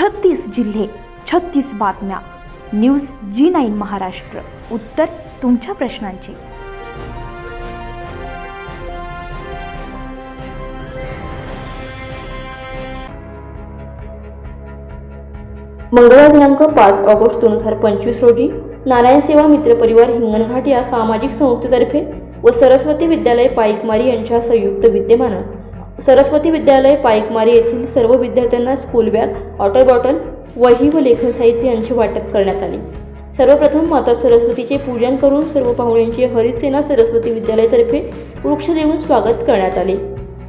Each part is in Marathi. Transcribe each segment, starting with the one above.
छत्तीस जिल्हे छत्तीस बातम्या. News G nine Maharashtra. उत्तर तुमच्या प्रश्नांची. मंगळवार दिनांक पाच ऑगस्ट दोन हजार पंचवीस रोजी नारायण सेवा मित्र परिवार हिंगणघाट या सामाजिक संस्थेतर्फे व सरस्वती विद्यालय पाईकमारी यांच्या संयुक्त विद्यमानं सरस्वती विद्यालय पायकमारी येथील सर्व विद्यार्थ्यांना स्कूल बॅग वॉटर बॉटल वही व लेखन साहित्य यांचे वाटप करण्यात आले. सर्वप्रथम माता सरस्वतीचे पूजन करून सर्व पाहुण्यांचे हरितसेना सरस्वती विद्यालयातर्फे वृक्ष देऊन स्वागत करण्यात आले.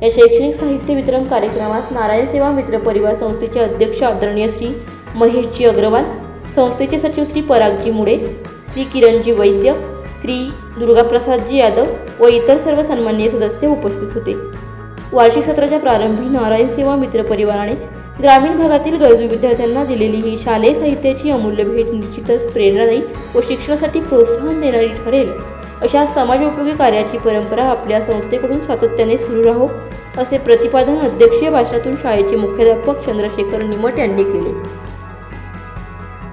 या शैक्षणिक साहित्य वितरण कार्यक्रमात नारायण सेवा मित्र परिवार संस्थेचे अध्यक्ष आदरणीय श्री महेशजी अग्रवाल संस्थेचे सचिव श्री परागजी मुडे श्री किरणजी वैद्य श्री दुर्गाप्रसादजी यादव व इतर सर्व सन्माननीय सदस्य उपस्थित होते. वार्षिक सत्राच्या प्रारंभी नारायण सेवा मित्र परिवाराने ग्रामीण भागातील गरजू विद्यार्थ्यांना दिलेली ही शालेय साहित्याची अमूल्य भेट निश्चितच प्रेरणादायी व शिक्षणासाठी प्रोत्साहन देणारी ठरेल. अशा समाजोपयोगी कार्याची परंपरा आपल्या संस्थेकडून सातत्याने सुरू राहो असे प्रतिपादन अध्यक्षीय भाषणातून शाळेचे मुख्याध्यापक चंद्रशेखर निमट यांनी केले.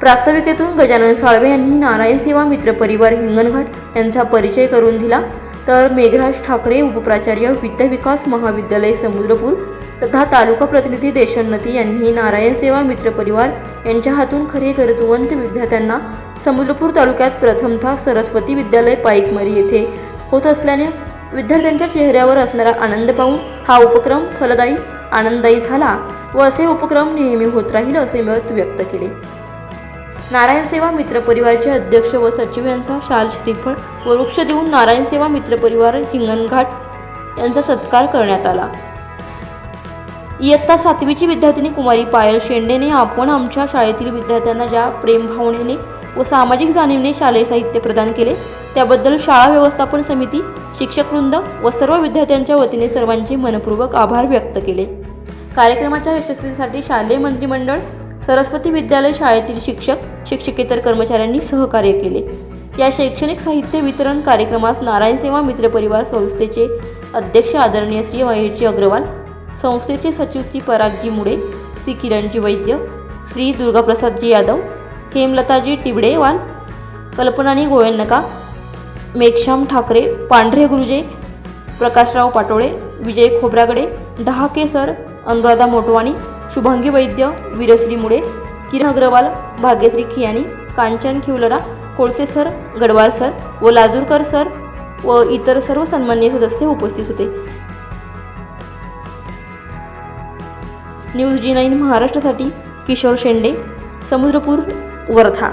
प्रास्ताविकेतून गजानन साळवे यांनी नारायण सेवा मित्र परिवार हिंगणघाट यांचा परिचय करून दिला. तर मेघराज ठाकरे उपप्राचार्य विद्या विकास महाविद्यालय समुद्रपूर तथा तालुका प्रतिनिधी देशोन्नती यांनी नारायण सेवा मित्र परिवार यांच्या हातून खरे गरजवंत विद्यार्थ्यांना समुद्रपूर तालुक्यात प्रथमतः सरस्वती विद्यालय पाईकमरी येथे होत असल्याने विद्यार्थ्यांच्या चेहऱ्यावर असणारा आनंद पाहून हा उपक्रम फलदायी आनंददायी झाला व असे उपक्रम नेहमी होत राहील असे मत व्यक्त केले. नारायण सेवा मित्र परिवाराचे अध्यक्ष व सचिव यांचा शाल श्रीफळ व वृक्ष देऊन नारायण सेवा मित्र परिवार हिंगणघाट यांचा सत्कार करण्यात आला. इयत्ता सातवीची विद्यार्थिनी कुमारी पायल शेंडेने आपण आमच्या शाळेतील विद्यार्थ्यांना ज्या प्रेमभावनेने व सामाजिक जाणीवने शालेय साहित्य प्रदान केले त्याबद्दल शाळा व्यवस्थापन समिती शिक्षकवृंद व सर्व विद्यार्थ्यांच्या वतीने सर्वांचे मनपूर्वक आभार व्यक्त केले. कार्यक्रमाच्या यशस्वीसाठी शालेय मंत्रिमंडळ सरस्वती विद्यालय शाळेतील शिक्षक शिक्षकेतर कर्मचाऱ्यांनी सहकार्य केले. या शैक्षणिक साहित्य वितरण कार्यक्रमात नारायण सेवा मित्र परिवार संस्थेचे अध्यक्ष आदरणीय श्री महेशजी अग्रवाल संस्थेचे सचिव श्री परागजी मुडे श्री किरणजी वैद्य Shri दुर्गाप्रसादजी Yadav हेमलताजी टिबडेवाल कल्पनानी Goenka Meghshyam Thackeray Pandhare Guruje Prakashrao Patole Vijay Khobragade Dahake sir Anuradha Motwani Shubhangi Vaidya Virashri Mule Kiran Agrawal Bhagyashree Khiyani Kanchan Khivlara Kolse sir Gadwal sir व लाजूरकर सर व इतर सर्व सन्मान्य सदस्य उपस्थित होते. न्यूज जी नाईन महाराष्ट्रासाठी किशोर शेंडे समुद्रपूर वर्धा.